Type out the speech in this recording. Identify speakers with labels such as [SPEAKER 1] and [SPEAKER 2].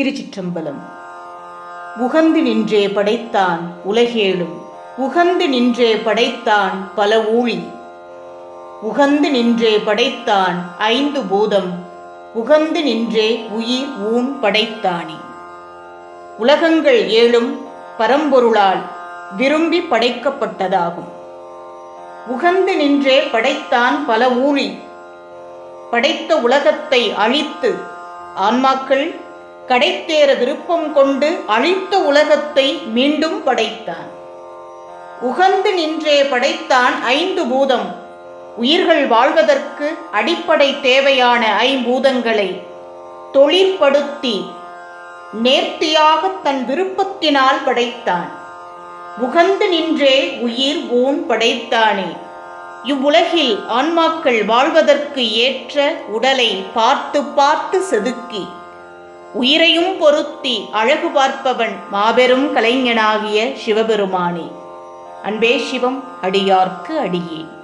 [SPEAKER 1] திருச்சிற்றம்பலம். உகந்து நின்றே படைத்தான் உலகேழும். உகந்து நின்றே படைத்தான் பல ஊழி. உகந்து நின்றே படைத்தான் ஐந்து பூதம். உகந்து நின்றே உயிர் ஊன் படைத்தானே. உலகங்கள் ஏழும் பரம்பொருளால் விரும்பி படைக்கப்பட்டதாகும். உகந்து நின்றே படைத்தான் பல ஊழி. படைத்த உலகத்தை அழித்து ஆன்மாக்கள் கடைத்தேற விருப்பம் கொண்டு அழித்த உலகத்தை மீண்டும் படைத்தான். உகந்து நின்றே படைத்தான் ஐந்து பூதம். உயிர்கள் வாழ்வதற்கு அடிப்படை தேவையான ஐம்பூதங்களை தொழிற்படுத்தி நேர்த்தியாக தன் விருப்பத்தினால் படைத்தான். உகந்து நின்றே உயிர் ஊன் படைத்தானே. இவ்வுலகில் ஆன்மாக்கள் வாழ்வதற்கு ஏற்ற உடலை பார்த்து பார்த்து செதுக்கி உயிரையும் பொருத்தி அழகு பார்ப்பவன் மாபெரும் கலைஞனாகிய சிவபெருமானே. அன்பே சிவம் அடியார்க்கு அடியேன்